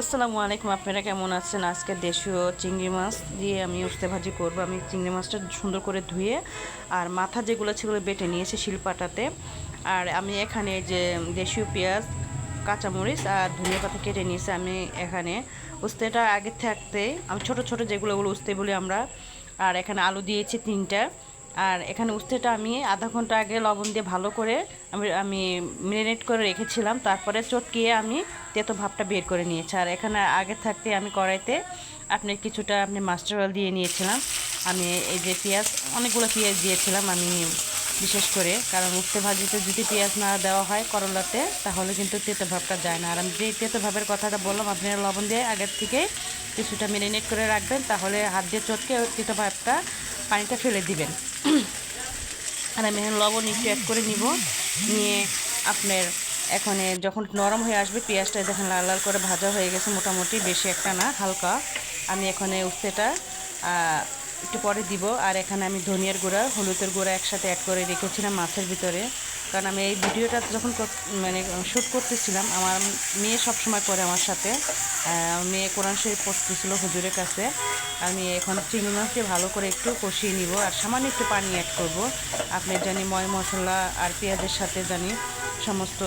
আসসালামু আলাইকুম, আপনারা কেমন আছেন? আজকে দেশীয় চিংড়ি মাছ দিয়ে আমি উস্তে ভাজি করব। আমি চিংড়ি মাছটা সুন্দর করে ধুয়ে আর মাথা যেগুলো সেগুলো বেটে নিয়েছি শিলপাটাতে। আর আমি এখানে যে দেশীয় পেঁয়াজ, কাঁচামরিচ আর ধনিয়া পাতা কেটে নিয়েছি। আমি এখানে উস্তেটা আগে থাকতে আমি ছোট ছোট যেগুলো উস্তে বলি আমরা। আর এখানে আলু দিয়েছি তিনটা। আর এখানে উস্তেটা আমি আধা ঘণ্টা আগে লবণ দিয়ে ভালো করে আমি আমি ম্যারিনেট করে রেখেছিলাম। তারপরে চটকিয়ে আমি তেতো ভাবটা বের করে নিয়েছি। আর এখানে আগে থাকতে আমি কড়াইতে আপনি কিছুটা আপনি মাস্টার অয়েল দিয়ে নিয়েছিলাম। আমি এই যে পেঁয়াজ, অনেকগুলো পেঁয়াজ দিয়েছিলাম আমি বিশেষ করে। কারণ উস্তে ভাজিতে যদি পেঁয়াজ না দেওয়া হয় করলাতে, তাহলে কিন্তু তেতো ভাবটা যায় না। আর আমি যে তেতো ভাবের কথাটা বললাম আপনারা লবণ দিয়ে আগের থেকে কিছুটা ম্যারিনেট করে রাখবেন, তাহলে হাত দিয়ে চটকে তেতো ভাবটা পানিটা ফেলে দিবেন। আর আমি এখন লবণ একটু অ্যাড করে নিব। নিয়ে আপনার এখানে যখন নরম হয়ে আসবে, পেঁয়াজটা দেখেন লাল লাল করে ভাজা হয়ে গেছে মোটামুটি, বেশি একটা না, হালকা। আমি এখানে উস্তেটা একটু পরে দিব। আর এখানে আমি ধনিয়ার গুঁড়া, হলুদের গুঁড়া একসাথে অ্যাড করে রেখেছিলাম মাছের ভিতরে। কারণ আমি এই ভিডিওটা যখন মানে শ্যুট করতেছিলাম, আমার মেয়ে সবসময় করে আমার সাথে। মেয়ে কোরআন শরীফ পড়তেছিল হুজুরের কাছে। আমি এখন চিংড়ি মাছকে ভালো করে একটু কষিয়ে নিব আর সামান্য একটু পানি অ্যাড করব। আপনি জানি ময় মশলা আর পেঁয়াজের সাথে জানি সমস্ত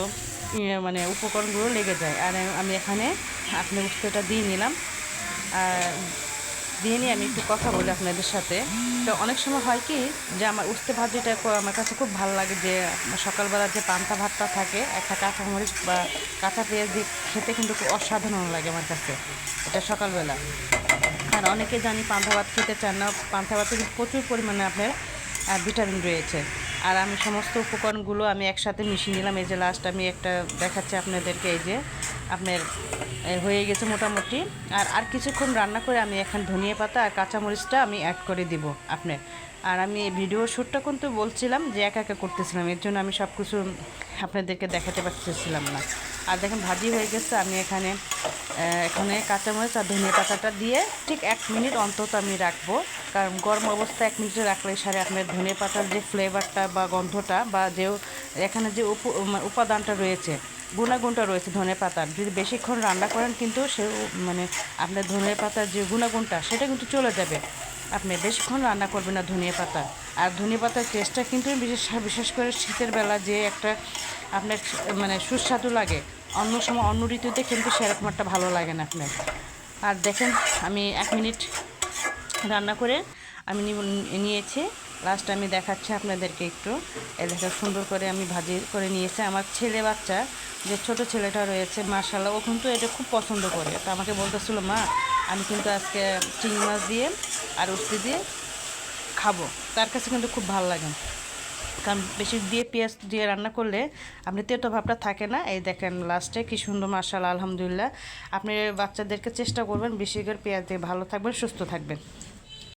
ইয়ে মানে উপকরণগুলো লেগে যায়। আর আমি এখানে আপনি উস্তেটা দিয়ে নিলাম। আর দিয়ে নিয়ে আমি একটু কথা বলি আপনাদের সাথে। তো অনেক সময় হয় কি যে আমার উস্তে ভাজিটা আমার কাছে খুব ভালো লাগে যে, সকালবেলা যে পান্তা ভাতটা থাকে, একটা কাঁচা মরিচ বা কাঁচা পেঁয়াজ দিয়ে খেতে কিন্তু খুব অসাধারণ লাগে আমার কাছে, এটা সকালবেলা। আর অনেকে জানি পান্তা ভাত খেতে চান না, পান্তা ভাতে প্রচুর পরিমাণে আপনার ভিটামিন রয়েছে। আর আমি সমস্ত উপকরণগুলো আমি একসাথে মিশিয়ে নিলাম। এই যে লাস্ট আমি একটা দেখাচ্ছি আপনাদেরকে, এই যে আপনার হয়ে গেছে মোটামুটি। আর আর কিছুক্ষণ রান্না করে আমি এখন ধনিয়া পাতা আর কাঁচামরিচটা আমি অ্যাড করে দিব আপনার। আর আমি ভিডিও শ্যুটটা কিন্তু বলছিলাম যে একা একা করতেছিলাম, এর জন্য আমি সব কিছু আপনাদেরকে দেখাতে পারতেছিলাম না। আর দেখেন ভাজি হয়ে গেছে। আমি এখানে এখানে কাঁচামরিচ আর ধনিয়া পাতাটা দিয়ে ঠিক এক মিনিট অন্তত আমি রাখব। কারণ গরম অবস্থা এক মিনিটে রাখলে সারে আপনার ধনিয়া পাতার যে ফ্লেভারটা বা গন্ধটা বা যে এখানে যে উপাদানটা রয়েছে, গুণাগুণটা রয়েছে ধনে পাতার। যদি বেশিক্ষণ রান্না করেন কিন্তু সে মানে আপনার ধনে পাতার যে গুণাগুণটা, সেটা কিন্তু চলে যাবে। আপনি বেশিক্ষণ রান্না করবেন না ধনিয়া পাতা। আর ধনিয়া পাতার টেস্টটা কিন্তু বিশেষ বিশেষ করে শীতের বেলা যে একটা আপনার মানে সুস্বাদু লাগে, অন্য সময়, অন্য ঋতুতে কিন্তু সেরকম একটা ভালো লাগে না আপনার। আর দেখেন, আমি এক মিনিট রান্না করে আমি নিয়েছি। লাস্ট আমি দেখাচ্ছি আপনাদেরকে একটু। এ সুন্দর করে আমি ভাজি করে নিয়েছি। আমার ছেলে বাচ্চা, যে ছোট ছেলেটা রয়েছে মার্শাল্লাহ ও কিন্তু এটা খুব পছন্দ করে। তো আমাকে বলতেছিল, মা আমি কিন্তু আজকে চিংড়ি মাছ দিয়ে আর উস্তি দিয়ে খাব। তার কাছে কিন্তু খুব ভালো লাগে। কারণ বেশি দিয়ে পেঁয়াজ দিয়ে রান্না করলে আপনি তেতো ভাবটা থাকে না। এই দেখেন লাস্টে কী সুন্দর মার্শাল আলহামদুলিল্লাহ। আপনি বাচ্চাদেরকে চেষ্টা করবেন বেশি করে পেঁয়াজ দিয়ে ভালো থাকবেন, সুস্থ থাকবেন।